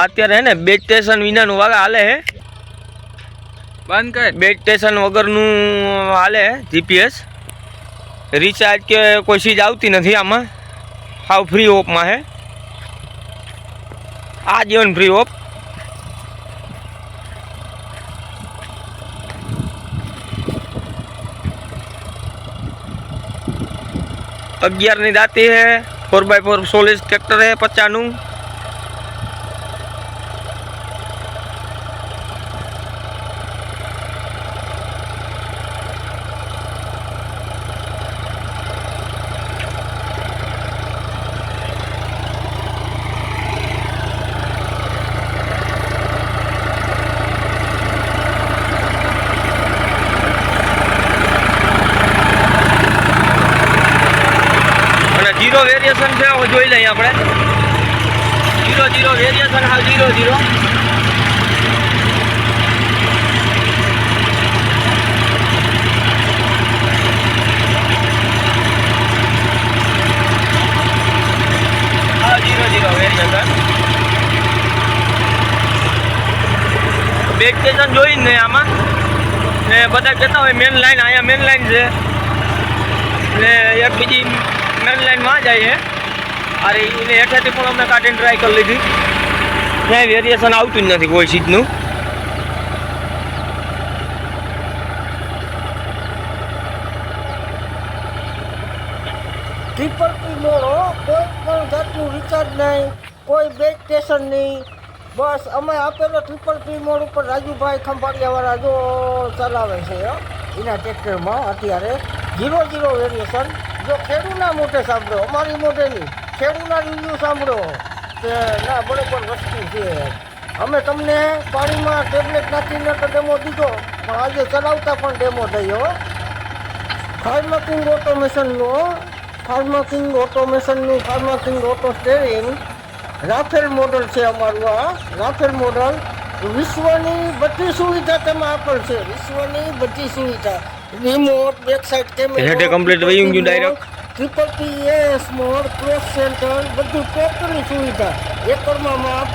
અત્યારે હે ને બે સ્ટેશન વિનાનું વાગે હાલે હે. બંધ કર. બે સ્ટેશન વગરનું હાલે જીપીએસ રિચાર્જ કે કોઈ ચીજ આવતી નથી આમાં. હાવ ફ્રી ઓપમાં હે. આ જીવન ફ્રી ઓપ. અગિયારની દાંતી હે four by four Solis tractor હે પચાસનું અને જીરો વેરિએશન છે, હવે જોઈ લઈએ આપણે. જીરો જીરો વેરિએશન હાલ જીરો જીરો હા જીરો જીરો વેરિએશન બે સ્ટેશન જોઈને ને આમાં. ને બધા કહેતા હોય મેન લાઈન અહીંયા મેન લાઈન છે. ને એક બીજી મેન લાઈનમાં છે અરે, એને હેઠળથી પણ અમે કાઢીને ટ્રાય કરી લીધી. ક્યાંય વેરિએશન આવતું જ નથી કોઈ ચીજનું ટ્રિપલ પી મોડો, કોઈ પણ જાતનું રિચાર્જ નહીં, કોઈ બેક સ્ટેશન નહીં. બસ, અમે આપેલો ટ્રિપલ પી મોડ ઉપર રાજુભાઈ ખંભાળિયાવાળા જો ચલાવે છે એના ટ્રેક્ટરમાં અત્યારે ઝીરો ઝીરો વેરિએશન જો ખેડૂના મોઢે સાંભળો, અમારી મોઢે નહીં, ખેડૂના રિવ્યૂ સાંભળો. કે ના બરોબર વસ્તુ છે. અમે તમને પાણીમાં ટેબ્લેટ નાખીને તો ડેમો દીધો. પણ આજે ચલાવતા પણ ડેમો થયો ફાર્માકિંગ ઓટોમેશનનો, ફાર્માકિંગ ઓટોમેશનનું Farmking auto steering Rafale model છે અમારું આ. રાફેલ મોડલ વિશ્વની બધી સુવિધા તેમાં આપણ છે. વિશ્વની બધી સુવિધા. રિમોટ બેક સાઈડ હેડે કમ્પ્લીટ વહી ગયું direct triple P S mode cross centre બધું ટોટલી સુવિધા. એકરમાં માપ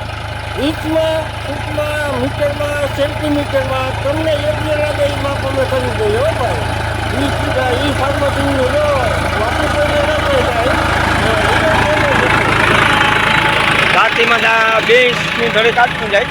ઇંચમાં ફૂટમાં મીટરમાં સેન્ટીમીટરમાં. તમને યોગ્ય લાગે એ માપ અમે કરી દઈએ હો ભાઈ. ઈ સુવિધા એ ફાર્મસિંગનું લો. બાકી કોઈને ના બે ઇંચની ઘડી કાઢતું જાય.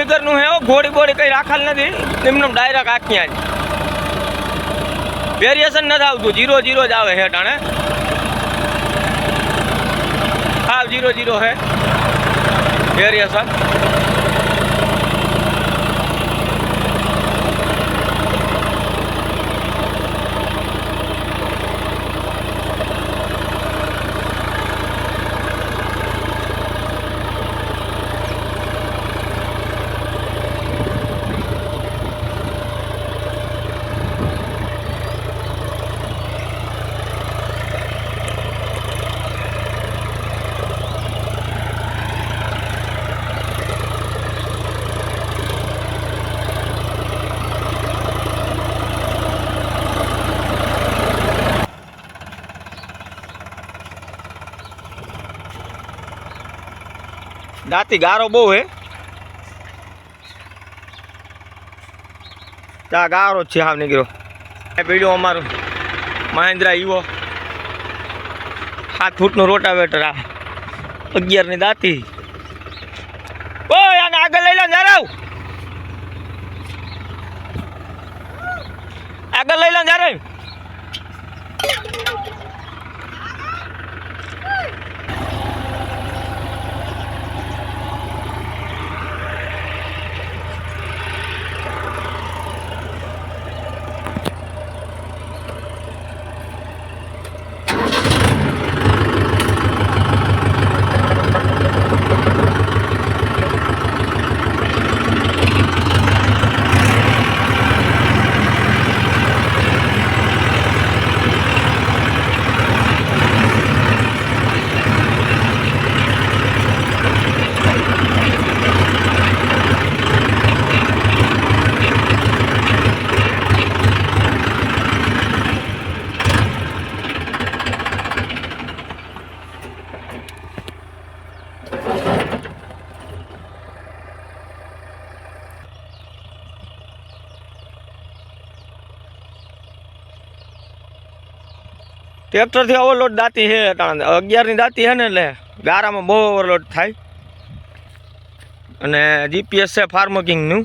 વગરનું હે ઘોડી બોડી કઈ રાખેલ નથી. એમનું ડાયરેક્ટ આખ્યા જ વેરિએશન નથી આવતું જીરો જીરો જ આવે હે. ટાણે હા જીરો જીરો હે. વેરિએશન દાંતી ગારો બહુ હે. ત્યાં ગારો છે હાવ નીકળ્યો. એ પીડ્યો અમારું મહેન્દ્રા ઈવો. સાત ફૂટનું રોટાવેટર આ. અગિયારની દાંતી. ઓય, આને આગળ લઈ લો, નારાવ. આગળ લઈ લો જારાવ ટ્રેક્ટરથી ઓવરલોડ દાતી છે અગિયારની દાંતી છે ને એટલે ગારામાં બહુ ઓવરલોડ થાય. અને જીપીએસ છે ફાર્મકિંગનું